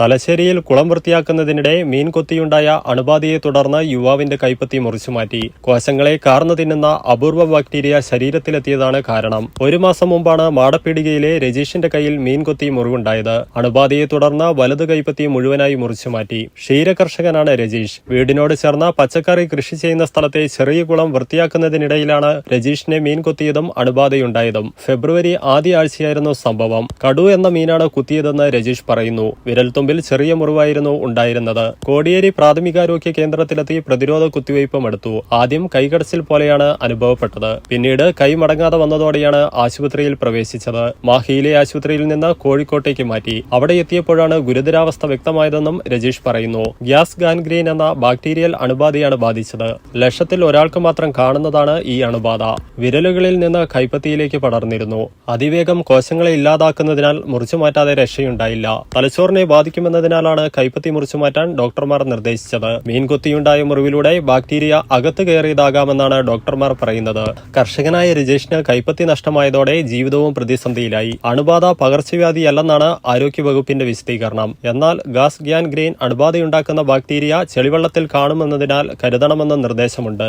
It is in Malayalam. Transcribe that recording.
തലശ്ശേരിയിൽ കുളം വൃത്തിയാക്കുന്നതിനിടെ മീൻ കൊത്തിയുണ്ടായ അണുബാധയെ തുടർന്ന് യുവാവിന്റെ കൈപ്പത്തി മുറിച്ചുമാറ്റി കോശങ്ങളെ കാർന്നു തിന്നുന്ന അപൂർവ ബാക്ടീരിയ ശരീരത്തിലെത്തിയതാണ് കാരണം. ഒരു മാസം മുമ്പാണ് മാടപ്പീടികയിലെ രജീഷിന്റെ കയ്യിൽ മീൻ കൊത്തി മുറിവുണ്ടായത്. അണുബാധയെ തുടർന്ന് വലതു കൈപ്പത്തി മുഴുവനായി മുറിച്ചുമാറ്റി ക്ഷീരകർഷകനാണ് രജീഷ്. വീടിനോട് ചേർന്ന പച്ചക്കറി കൃഷി ചെയ്യുന്ന സ്ഥലത്തെ ചെറിയ കുളം വൃത്തിയാക്കുന്നതിനിടയിലാണ് രജീഷിനെ മീൻ കൊത്തിയതും അണുബാധയുണ്ടായതും. ഫെബ്രുവരി ആദ്യ ആഴ്ചയായിരുന്നു സംഭവം. കടു എന്ന മീനാണ് കുത്തിയതെന്ന് രജീഷ് പറയുന്നു. വിരൽത്തുമ്പിൽ ചെറിയ മുറിവായിരുന്നു ഉണ്ടായിരുന്നത്. കോടിയേരി പ്രാഥമികാരോഗ്യ കേന്ദ്രത്തിലെത്തി പ്രതിരോധ കുത്തിവയ്പും എടുത്തു. ആദ്യം കൈകടച്ചിൽ പോലെയാണ് അനുഭവപ്പെട്ടത്. പിന്നീട് കൈ മടങ്ങാതെ വന്നതോടെയാണ് ആശുപത്രിയിൽ പ്രവേശിച്ചത്. മാഹിയിലെ ആശുപത്രിയിൽ നിന്ന് കോഴിക്കോട്ടേക്ക് മാറ്റി. അവിടെ എത്തിയപ്പോഴാണ് ഗുരുതരാവസ്ഥ വ്യക്തമായതെന്നും രജീഷ് പറയുന്നു. ഗ്യാസ് ഗാൻഗ്രീൻ എന്ന ബാക്ടീരിയൽ അണുബാധയാണ് ബാധിച്ചത്. ലക്ഷത്തിൽ ഒരാൾക്ക് മാത്രം കാണുന്നതാണ് ഈ അണുബാധ. വിരലുകളിൽ നിന്ന് കൈപ്പത്തിയിലേക്ക് പടർന്നിരുന്നു. അതിവേഗം കോശങ്ങളെ ഇല്ലാതാക്കുന്നതിനാൽ മുറിച്ചു മാറ്റാതെ രക്ഷയുണ്ടായില്ല. തലച്ചോറിനെ ബാധിക്കുമെന്നതിനാലാണ് കൈപ്പത്തി മുറിച്ചു മാറ്റാൻ ഡോക്ടർമാർ നിർദ്ദേശിച്ചത്. മീൻകൊത്തിയുണ്ടായ മുറിവിലൂടെ ബാക്ടീരിയ അകത്ത് കയറിയതാകാമെന്നാണ് ഡോക്ടർമാർ പറയുന്നത്. കർഷകനായ രജേഷിന് കൈപ്പത്തി നഷ്ടമായതോടെ ജീവിതവും പ്രതിസന്ധിയിലായി. അണുബാധ പകർച്ചവ്യാധിയല്ലെന്നാണ് ആരോഗ്യവകുപ്പിന്റെ വിശദീകരണം. എന്നാൽ ഗാസ് ഗ്യാൻ ഗ്രീൻ അണുബാധയുണ്ടാക്കുന്ന ബാക്ടീരിയ ചെളിവെള്ളത്തിൽ കാണുമെന്നതിനാൽ കരുതണമെന്ന നിർദ്ദേശമുണ്ട്.